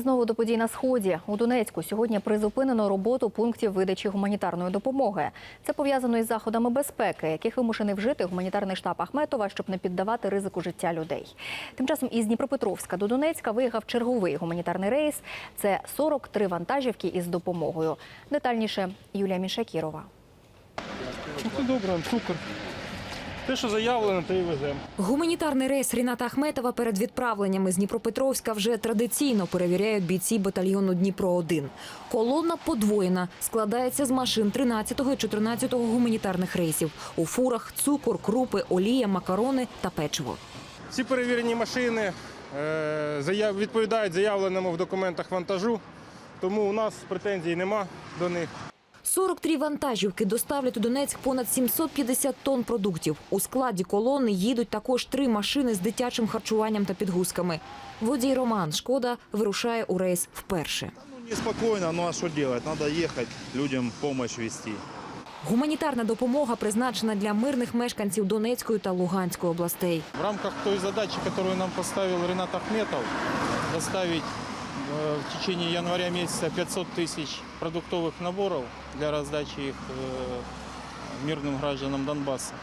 Знову до подій на сході у Донецьку сьогодні призупинено роботу пунктів видачі гуманітарної допомоги. Це пов'язано із заходами безпеки, яких вимушений вжити гуманітарний штаб Ахметова, щоб не піддавати ризику життя людей. Тим часом із Дніпропетровська до Донецька виїхав черговий гуманітарний рейс. Це 43 вантажівки із допомогою. Детальніше Юлія Мішакірова. Добре, цукор. Те, що заявлено, те і веземо. Гуманітарний рейс Ріната Ахметова перед відправленнями з Дніпропетровська вже традиційно перевіряють бійці батальйону Дніпро-1. Колона подвоєна, складається з машин 13-го і 14-го гуманітарних рейсів. У фурах цукор, крупи, олія, макарони та печиво. Всі перевірені машини е, відповідають заявленому в документах вантажу, тому у нас претензій нема до них. 43 вантажівки доставлять у Донецьк понад 750 тонн продуктів. У складі колони їдуть також три машини з дитячим харчуванням та підгузками. Водій Роман Шкода вирушає у рейс вперше. Ну, неспокойно, ну а что делать? Надо ехать, людям помощь вести. Гуманітарна допомога призначена для мирних мешканців Донецької та Луганської областей. В рамках той задачи, которую нам поставил Ренат Ахметов, доставить э, в течение января месяца 500 тысяч продуктовых наборов для раздачи их э, мирным гражданам Донбасса.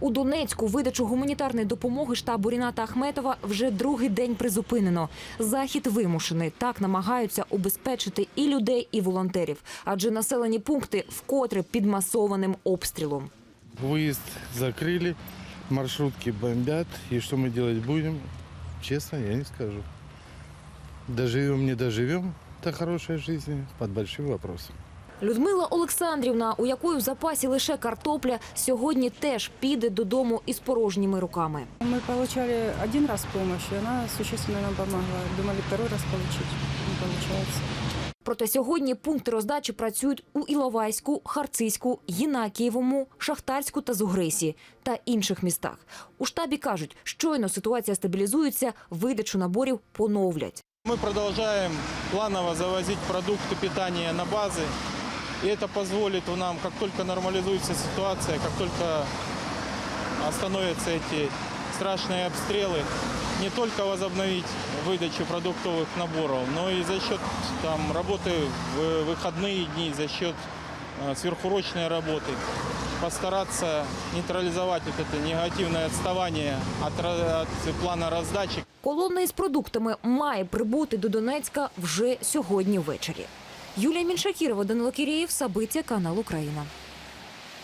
У Донецьку видачу гуманітарної допомоги штабу Ріната Ахметова вже другий день призупинено. Захід вимушений. Так намагаються убезпечити і людей, і волонтерів, адже населені пункти вкотре під масованим обстрілом. Выезд закрыли, маршрутки бомбят. И что мы делать будем? Честно, я не скажу. Доживем, не доживем до хорошей жизни под большим вопросом. Людмила Олександрівна, у якої в запасі лише картопля, сьогодні теж піде додому із порожніми руками. Мы получали один раз помощь, и она существенно нам помогла. Думали второй раз получить. Не получается. Проте сьогодні пункти роздачі працюють у Іловайську, Харцизьку, Єнакієвому, Шахтарську та Зугрисі та інших містах. У штабі кажуть, щойно ситуація стабілізується, видачу наборів поновлять. Мы продолжаем планово завозить продукты питания на базы. И это позволит нам, как только нормализуется ситуация, как только остановятся эти страшные обстрелы, не только возобновить выдачу продуктовых наборов, но и за счет там, работы в выходные дни, за счет э, сверхурочной работы постараться нейтрализовать вот это негативное отставание от, от плана раздачи. Колонна із продуктами має прибути до Донецька вже сьогодні ввечері. Юлія Міншакірова, Данило Кірєєв, Сабиття, канал Україна.